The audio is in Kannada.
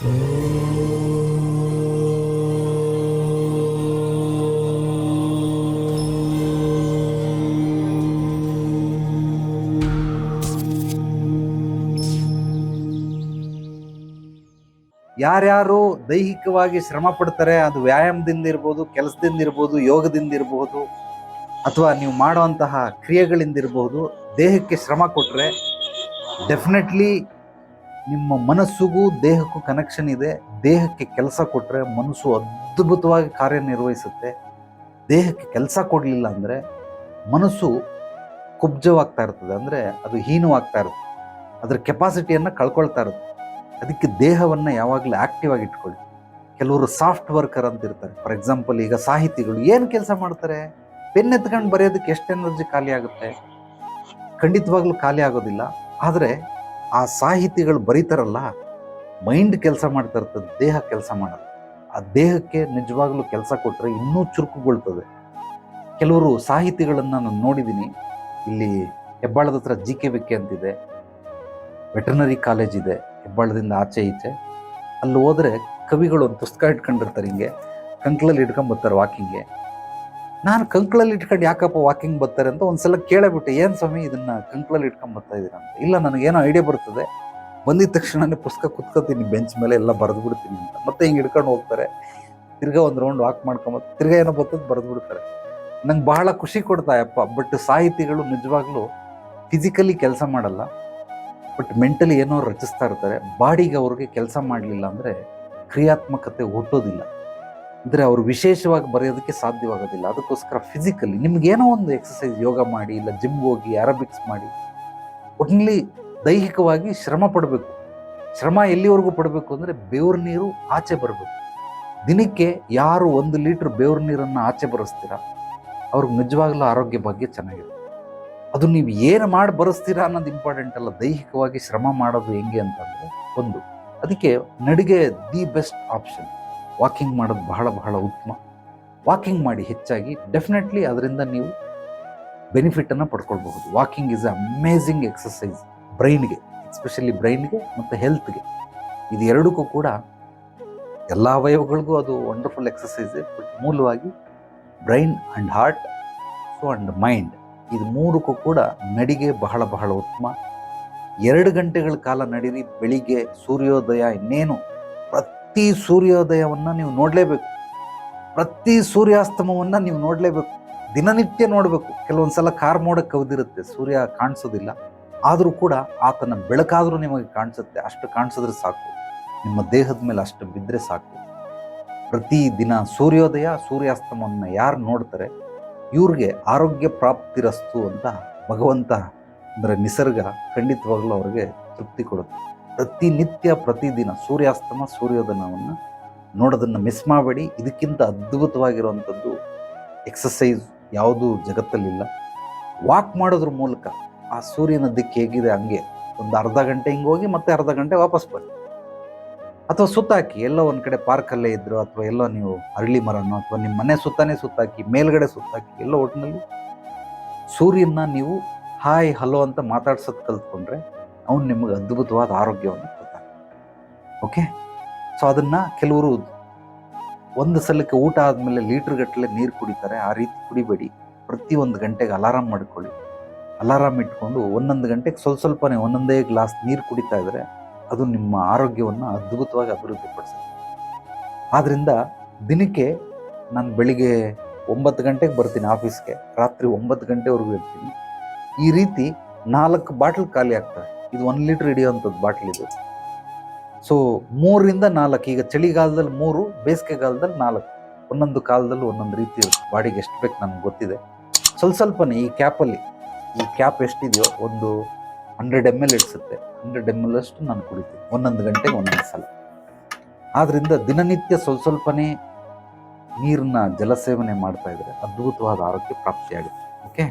ಯಾರ್ಯಾರು ದೈಹಿಕವಾಗಿ ಶ್ರಮ ಪಡ್ತಾರೆ, ಅದು ವ್ಯಾಯಾಮದಿಂದ ಇರ್ಬೋದು, ಕೆಲಸದಿಂದ ಇರ್ಬೋದು, ಯೋಗದಿಂದ ಇರ್ಬೋದು, ಅಥವಾ ನೀವು ಮಾಡುವಂತಹ ಕ್ರಿಯೆಗಳಿಂದ ಇರ್ಬೋದು, ದೇಹಕ್ಕೆ ಶ್ರಮ ಕೊಟ್ಟರೆ ಡೆಫಿನೆಟ್ಲಿ ನಿಮ್ಮ ಮನಸ್ಸಿಗೂ ದೇಹಕ್ಕೂ ಕನೆಕ್ಷನ್ ಇದೆ. ದೇಹಕ್ಕೆ ಕೆಲಸ ಕೊಟ್ಟರೆ ಮನಸ್ಸು ಅದ್ಭುತವಾಗಿ ಕಾರ್ಯನಿರ್ವಹಿಸುತ್ತೆ. ದೇಹಕ್ಕೆ ಕೆಲಸ ಕೊಡಲಿಲ್ಲ ಅಂದರೆ ಮನಸ್ಸು ಕುಬ್ಜವಾಗ್ತಾ ಇರ್ತದೆ. ಅಂದರೆ ಅದು ಹೀನವಾಗ್ತಾ ಇರುತ್ತೆ. ಅದರ ಕೆಪಾಸಿಟಿಯನ್ನು ಕಳ್ಕೊಳ್ತಾ ಇರುತ್ತೆ. ಅದಕ್ಕೆ ದೇಹವನ್ನು ಯಾವಾಗಲೂ ಆಕ್ಟಿವ್ ಆಗಿ ಇಟ್ಕೊಳ್ಳಿ. ಕೆಲವರು ಸಾಫ್ಟ್ ವರ್ಕರ್ ಅಂತ ಇರ್ತಾರೆ. ಫಾರ್ ಎಕ್ಸಾಂಪಲ್ ಈಗ ಸಾಹಿತಿಗಳು ಏನು ಕೆಲಸ ಮಾಡ್ತಾರೆ? ಪೆನ್ ಎತ್ಕೊಂಡು ಬರೆಯೋದಕ್ಕೆ ಎಷ್ಟು ಎನರ್ಜಿ ಖಾಲಿ ಆಗುತ್ತೆ? ಖಂಡಿತವಾಗ್ಲೂ ಖಾಲಿ ಆಗೋದಿಲ್ಲ. ಆದರೆ ಆ ಸಾಹಿತಿಗಳು ಬರೀತಾರಲ್ಲ ಮೈಂಡ್ ಕೆಲಸ ಮಾಡ್ತಾ ಇರ್ತದೆ ದೇಹ ಕೆಲಸ ಮಾಡಲ್ಲ. ಆ ದೇಹಕ್ಕೆ ನಿಜವಾಗ್ಲೂ ಕೆಲಸ ಕೊಟ್ಟರೆ ಇನ್ನೂ ಚುರುಕುಗೊಳ್ತದೆ. ಕೆಲವರು ಸಾಹಿತಿಗಳನ್ನು ನಾನು ನೋಡಿದ್ದೀನಿ ಇಲ್ಲಿ ಹೆಬ್ಬಾಳದ ಹತ್ರ ಜಿ ಕೆ ವಿಕೆ ಅಂತಿದೆ. ವೆಟರ್ನರಿ ಕಾಲೇಜ್ ಇದೆ, ಹೆಬ್ಬಾಳದಿಂದ ಆಚೆ ಈಚೆ. ಅಲ್ಲಿ ಹೋದರೆ ಕವಿಗಳು ಒಂದು ಪುಸ್ತಕ ಇಟ್ಕೊಂಡಿರ್ತಾರೆ ಹಿಂಗೆ. ಕಂಕ್ಲಲ್ಲಿ ಇಟ್ಕೊಂಡ್ಬರ್ತಾರೆ ವಾಕಿಂಗ್ಗೆ. ನಾನು ಕಂಕ್ಳಲ್ಲಿ ಇಟ್ಕೊಂಡು ಯಾಕಪ್ಪ ವಾಕಿಂಗ್ ಬರ್ತಾರೆ ಅಂತ ಒಂದ್ಸಲ ಕೇಳೇಬಿಟ್ಟು, ಏನು ಸ್ವಾಮಿ ಇದನ್ನ ಕಂಕ್ಳಲ್ಲಿ ಇಟ್ಕೊಂಡು ಬರ್ತಾ ಇದ್ದೀರಾ ಅಂತ? ಇಲ್ಲ, ನನಗೇನೋ ಐಡಿಯಾ ಬರ್ತದೆ. ಬಂದಿದ ತಕ್ಷಣನೇ ಪುಸ್ತಕ ಕುತ್ಕೋತೀನಿ ಬೆಂಚ್ ಮೇಲೆ ಎಲ್ಲ ಬರೆದು ಬಿಡ್ತೀನಿ ಅಂತ. ಮತ್ತೆ ಹಿಂಗೆ ಹಿಡ್ಕೊಂಡು ಹೋಗ್ತಾರೆ. ತಿರ್ಗಾ ಒಂದು ರೌಂಡ್ ವಾಕ್ ಮಾಡ್ಕೊಂಬ, ತಿರ್ಗಾ ಏನೋ ಬರ್ತದೆ ಬರೆದು ಬಿಡ್ತಾರೆ ನಂಗೆ ಬಹಳ ಖುಷಿ ಕೊಡ್ತಾಯಪ್ಪ ಬಟ್ ಸಾಹಿತಿಗಳು ನಿಜವಾಗ್ಲೂ ಫಿಸಿಕಲಿ ಕೆಲಸ ಮಾಡಲ್ಲ. ಬಟ್ ಮೆಂಟಲಿ ಏನೋ ರಚಿಸ್ತಾ ಇರ್ತಾರೆ. ಬಾಡಿಗೆ ಅವ್ರಿಗೆ ಕೆಲಸ ಮಾಡಲಿಲ್ಲ ಅಂದರೆ ಕ್ರಿಯಾತ್ಮಕತೆ ಹುಟ್ಟೋದಿಲ್ಲ. ಅಂದರೆ ಅವರು ವಿಶೇಷವಾಗಿ ಬರೆಯೋದಕ್ಕೆ ಸಾಧ್ಯವಾಗೋದಿಲ್ಲ. ಅದಕ್ಕೋಸ್ಕರ ಫಿಸಿಕಲಿ ನಿಮಗೇನೋ ಒಂದು ಎಕ್ಸಸೈಸ್ ಯೋಗ ಮಾಡಿ, ಇಲ್ಲ ಜಿಮ್ಗೆ ಹೋಗಿ ಅರಬಿಕ್ಸ್ ಮಾಡಿ, ಒಟ್ನಲ್ಲಿ ದೈಹಿಕವಾಗಿ ಶ್ರಮ ಪಡಬೇಕು. ಶ್ರಮ ಎಲ್ಲಿವರೆಗೂ ಪಡಬೇಕು ಅಂದರೆ ಬೇವ್ರ ನೀರು ಆಚೆ ಬರಬೇಕು. ದಿನಕ್ಕೆ ಯಾರು ಒಂದು ಲೀಟ್ರ್ ಬೇವ್ರ ನೀರನ್ನು ಆಚೆ ಬರೆಸ್ತೀರಾ? ಅವ್ರಿಗೆ ನಿಜವಾಗ್ಲೂ ಆರೋಗ್ಯ ಬಗ್ಗೆ ಚೆನ್ನಾಗಿರುತ್ತೆ. ಅದು ನೀವು ಏನು ಮಾಡಿ ಬರೆಸ್ತೀರಾ ಅನ್ನೋದು ಇಂಪಾರ್ಟೆಂಟ್ ಅಲ್ಲ. ದೈಹಿಕವಾಗಿ ಶ್ರಮ ಮಾಡೋದು ಹೆಂಗೆ ಅಂತಂದರೆ ಒಂದು, ಅದಕ್ಕೆ ನಡಿಗೆ ದಿ ಬೆಸ್ಟ್ ಆಪ್ಷನ್ ವಾಕಿಂಗ್ ಮಾಡೋದು ಬಹಳ ಬಹಳ ಉತ್ತಮ. ವಾಕಿಂಗ್ ಮಾಡಿ ಹೆಚ್ಚಾಗಿ ಡೆಫಿನೆಟ್ಲಿ ಅದರಿಂದ ನೀವು ಬೆನಿಫಿಟನ್ನು ಪಡ್ಕೊಳ್ಬಹುದು. ವಾಕಿಂಗ್ ಈಸ್ ಅಮೇಝಿಂಗ್ ಎಕ್ಸಸೈಸ್ ಬ್ರೈನ್ಗೆ ಎಸ್ಪೆಷಲಿ ಬ್ರೈನ್ಗೆ ಮತ್ತು ಹೆಲ್ತ್ಗೆ. ಇದು ಎರಡಕ್ಕೂ ಕೂಡ ಎಲ್ಲ ಅವಯವಗಳಿಗೂ ಅದು ವಂಡರ್ಫುಲ್ ಎಕ್ಸಸೈಸ್ ಬಟ್ ಮೂಲವಾಗಿ brain and heart so and mind ಇದು ಮೂರಕ್ಕೂ ಕೂಡ ನಡಿಗೆ ಬಹಳ ಬಹಳ ಉತ್ತಮ. ಎರಡು ಗಂಟೆಗಳ ಕಾಲ ನಡೀರಿ, ಬೆಳಿಗ್ಗೆ ಸೂರ್ಯೋದಯ ಇನ್ನೇನು ಪ್ರತಿ ಸೂರ್ಯೋದಯವನ್ನು ನೀವು ನೋಡಲೇಬೇಕು. ಪ್ರತಿ ಸೂರ್ಯಾಸ್ತಮವನ್ನು ನೀವು ನೋಡಲೇಬೇಕು. ದಿನನಿತ್ಯ ನೋಡಬೇಕು. ಕೆಲವೊಂದು ಸಲ ಕಾರ್ ಮೋಡ ಕವಿದಿರುತ್ತೆ, ಸೂರ್ಯ ಕಾಣಿಸೋದಿಲ್ಲ. ಆದರೂ ಕೂಡ ಆತನ ಬೆಳಕಾದರೂ ನಿಮಗೆ ಕಾಣಿಸುತ್ತೆ. ಅಷ್ಟು ಕಾಣಿಸಿದ್ರೆ ಸಾಕು. ನಿಮ್ಮ ದೇಹದ ಮೇಲೆ ಅಷ್ಟು ಬಿದ್ದರೆ ಸಾಕು. ಪ್ರತಿ ದಿನ ಸೂರ್ಯೋದಯ, ಸೂರ್ಯಾಸ್ತಮವನ್ನು ಯಾರು ನೋಡ್ತಾರೆ, ಇವ್ರಿಗೆ ಆರೋಗ್ಯ ಪ್ರಾಪ್ತಿರಸ್ತು ಅಂತ ಭಗವಂತ ಅಂದರೆ ನಿಸರ್ಗ ಖಂಡಿತವಾಗಲೂ ಅವ್ರಿಗೆ ತೃಪ್ತಿ ಕೊಡುತ್ತೆ. ಪ್ರತಿನಿತ್ಯ, ಪ್ರತಿದಿನ ಸೂರ್ಯಾಸ್ತಮ ಸೂರ್ಯೋದಯವನ್ನು ನೋಡೋದನ್ನು ಮಿಸ್ ಮಾಡಬೇಡಿ. ಇದಕ್ಕಿಂತ ಅದ್ಭುತವಾಗಿರುವಂಥದ್ದು ಎಕ್ಸಸೈಸ್ ಯಾವುದೂ ಜಗತ್ತಲ್ಲಿಲ್ಲ. ವಾಕ್ ಮಾಡೋದ್ರ ಮೂಲಕ ಆ ಸೂರ್ಯನ ದಿಕ್ಕು ಹೇಗಿದೆ ಹಂಗೆ ಒಂದು ಅರ್ಧ ಗಂಟೆ ಹಿಂಗೆ ಹೋಗಿ ಮತ್ತೆ ಅರ್ಧ ಗಂಟೆ ವಾಪಸ್ ಬನ್ನಿ. ಅಥವಾ ಸುತ್ತಾಕಿ, ಎಲ್ಲೋ ಒಂದು ಕಡೆ ಪಾರ್ಕಲ್ಲೇ ಇದ್ದರು ಅಥವಾ ಎಲ್ಲೋ ನೀವು ಅರಳಿ ಮರನೋ ಅಥವಾ ನಿಮ್ಮ ಮನೆ ಸುತ್ತಾನೆ ಸುತ್ತಾಕಿ, ಮೇಲ್ಗಡೆ ಸುತ್ತಾಕಿ, ಎಲ್ಲೋ ಒಟ್ಟಿನಲ್ಲಿ ಸೂರ್ಯನ ನೀವು ಹಾಯ್ ಹಲೋ ಅಂತ ಮಾತಾಡ್ಸೋದು ಕಲ್ತ್ಕೊಂಡ್ರೆ ಅವ್ನು ನಿಮಗೆ ಅದ್ಭುತವಾದ ಆರೋಗ್ಯವನ್ನು ಕೊಡ್ತಾನೆ. ಓಕೆ ಸೊ ಅದನ್ನು ಕೆಲವರು ಒಂದು ಸಲಕ್ಕೆ ಊಟ ಆದಮೇಲೆ ಲೀಟ್ರ್ ಗಟ್ಟಲೆ ನೀರು ಕುಡಿತಾರೆ. ಆ ರೀತಿ ಕುಡಿಬೇಡಿ. ಪ್ರತಿ ಒಂದು ಗಂಟೆಗೆ ಅಲಾರಾಮ್ ಮಾಡ್ಕೊಳ್ಳಿ. ಅಲಾರಾಮ್ ಇಟ್ಕೊಂಡು ಒಂದೊಂದು ಗಂಟೆಗೆ ಸ್ವಲ್ಪ ಸ್ವಲ್ಪನೇ ಒಂದೊಂದೇ ಗ್ಲಾಸ್ ನೀರು ಕುಡಿತಾ ಇದ್ದರೆ ಅದು ನಿಮ್ಮ ಆರೋಗ್ಯವನ್ನು ಅದ್ಭುತವಾಗಿ ಅಭಿವೃದ್ಧಿಪಡಿಸುತ್ತೆ. ಆದ್ದರಿಂದ ದಿನಕ್ಕೆ ನಾನು ಬೆಳಿಗ್ಗೆ ಒಂಬತ್ತು ಗಂಟೆಗೆ ಬರ್ತೀನಿ ಆಫೀಸ್ಗೆ ರಾತ್ರಿ ಒಂಬತ್ತು ಗಂಟೆವರೆಗೂ ಇರ್ತೀನಿ. ಈ ರೀತಿ ನಾಲ್ಕು ಬಾಟಲ್ ಖಾಲಿ ಆಗ್ತವೆ. ಇದು ಒಂದು ಲೀಟ್ರ್ ಹಿಡಿಯುವಂಥದ್ದು ಬಾಟ್ಲ್ ಇದು. ಸೊ ಮೂರರಿಂದ ನಾಲ್ಕು, ಈಗ ಚಳಿಗಾಲದಲ್ಲಿ ಮೂರು, ಬೇಸಿಗೆಗಾಲದಲ್ಲಿ ನಾಲ್ಕು, ಒಂದೊಂದು ಕಾಲದಲ್ಲಿ ಒಂದೊಂದು ರೀತಿ ಬಾಡಿಗೆ ಎಷ್ಟು ಬೇಕು ನಮ್ಗೆ ಗೊತ್ತಿದೆ. ಸ್ವಲ್ಪ ಸ್ವಲ್ಪನೇ ಈ ಕ್ಯಾಪಲ್ಲಿ ಈ ಕ್ಯಾಪ್ ಎಷ್ಟಿದೆಯೋ ಒಂದು ಹಂಡ್ರೆಡ್ ಎಂ ಎಲ್ ಇಡಿಸುತ್ತೆ. ಹಂಡ್ರೆಡ್ ಎಂ ಎಲ್ ಅಷ್ಟು ನಾನು ಕುಡಿತೀನಿ, ಒಂದೊಂದು ಗಂಟೆಗೆ ಒಂದೊಂದು ಸಲ. ಆದ್ದರಿಂದ ದಿನನಿತ್ಯ ಸ್ವಲ್ಪ ಸ್ವಲ್ಪನೇ ನೀರನ್ನ ಜಲಸೇವನೆ ಮಾಡ್ತಾ ಇದ್ದರೆ ಅದ್ಭುತವಾದ ಆರೋಗ್ಯ ಪ್ರಾಪ್ತಿಯಾಗುತ್ತೆ. ಓಕೆ